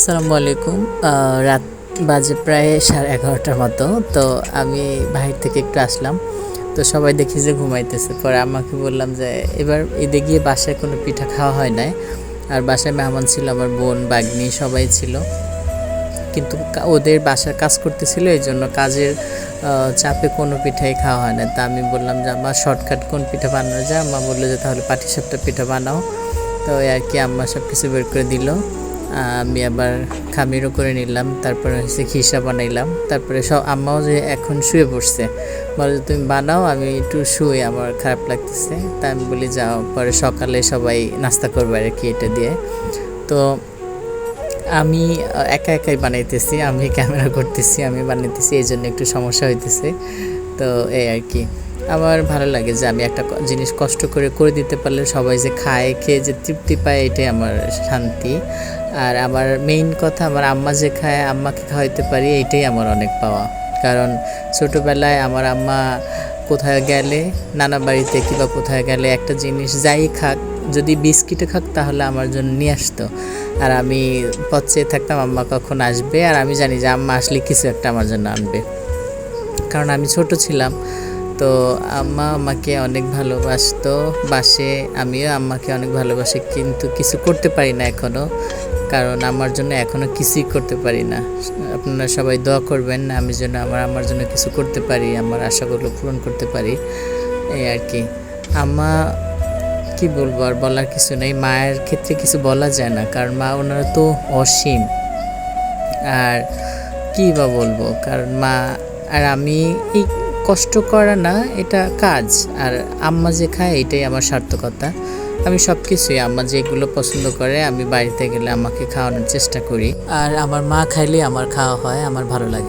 আসসালামু আলাইকুম। রাত বাজে প্রায় সাড়ে এগারোটার মতো, তো আমি বাহির থেকে একটু আসলাম। তো সবাই দেখি যে ঘুমাইতেছে। পরে আমাকে বললাম যে, এবার ঈদে গিয়ে বাসায় কোনো পিঠা খাওয়া হয় নাই? আর বাসায় মেহমান ছিল আমার বোন, বাগনি, সবাই ছিল। কিন্তু ওদের বাসার কাজ করতেছিল, এই জন্য কাজের চাপে কোনো পিঠাই খাওয়া হয় না তা আমি বললাম যে আমার শর্টকাট কোন পিঠা বানানো যায়? আম্মা বলল যে, তাহলে পাটিসাপটা পিঠা বানাও। তো আর কি আম্মা সব কিছু বের করে দিল। আমি আবার খামিরও করে নিলাম, তারপরে হচ্ছে খিসা বানাইলাম। তারপরে সব আম্মাও যে এখন শুয়ে পড়ছে, বলে তুমি বানাও, আমি একটু শুয়ে আমার খারাপ লাগতেছে। তা আমি বলি, যাও, পরে সকালে সবাই নাস্তা করবে আর কি এটা দিয়ে। তো আমি একা একাই বানাইতেছি, আমি ক্যামেরা করতেছি, আমি বানাইতেছি, এই জন্য একটু সমস্যা হইতেছে। তো এই আর কি আমার ভালো লাগে যে আমি একটা জিনিস কষ্ট করে করে দিতে পারলে সবাই যে খায়, খেয়ে যে তৃপ্তি পায়, এটাই আমার শান্তি। আর আমার মেইন কথা, আমার আম্মা যে খায়, আম্মাকে খাওয়াইতে পারি, এটাই আমার অনেক পাওয়া। কারণ ছোটোবেলায় আমার আম্মা কোথায় গেলে, নানা বাড়িতে কিংবা কোথায় গেলে একটা জিনিস যাই খাক, যদি বিস্কিটে খাক তাহলে আমার জন্য নিয়ে আসতো। আর আমি পথ চেয়ে থাকতাম, আম্মা কখন আসবে? আর আমি জানি যে আম্মা আসলে কিছু একটা আমার জন্য আনবে। কারণ আমি ছোট ছিলাম তো আম্মা আমাকে অনেক ভালোবাসতো, বাসে আমিও আম্মাকে অনেক ভালোবাসি, কিন্তু কিছু করতে পারি না এখনও কারণ আমার জন্য এখনও কিছুই করতে পারি না। আপনারা সবাই দোয়া করবেন, আমি যেন আমার আমার জন্য কিছু করতে পারি, আমার আশাগুলো পূরণ করতে পারি, এই আর কি। আম্মা, কি বলব, আর বলার কিছু নেই, মায়ের ক্ষেত্রে কিছু বলা যায় না, কারণ মা ওনারা তো অসীম। আর কি বা বলব, কারণ মা, আর আমি এই কষ্ট করা না, এটা কাজ। আর আম্মা যে খায়, এটাই আমার সার্থকতা। আমি সব কিছুই আম্মা যেগুলো পছন্দ করে, আমি বাড়িতে গেলে আমাকে খাওয়ানোর চেষ্টা করি। আর আমার মা খাইলে আমার খাওয়া হয়, আমার ভালো লাগে।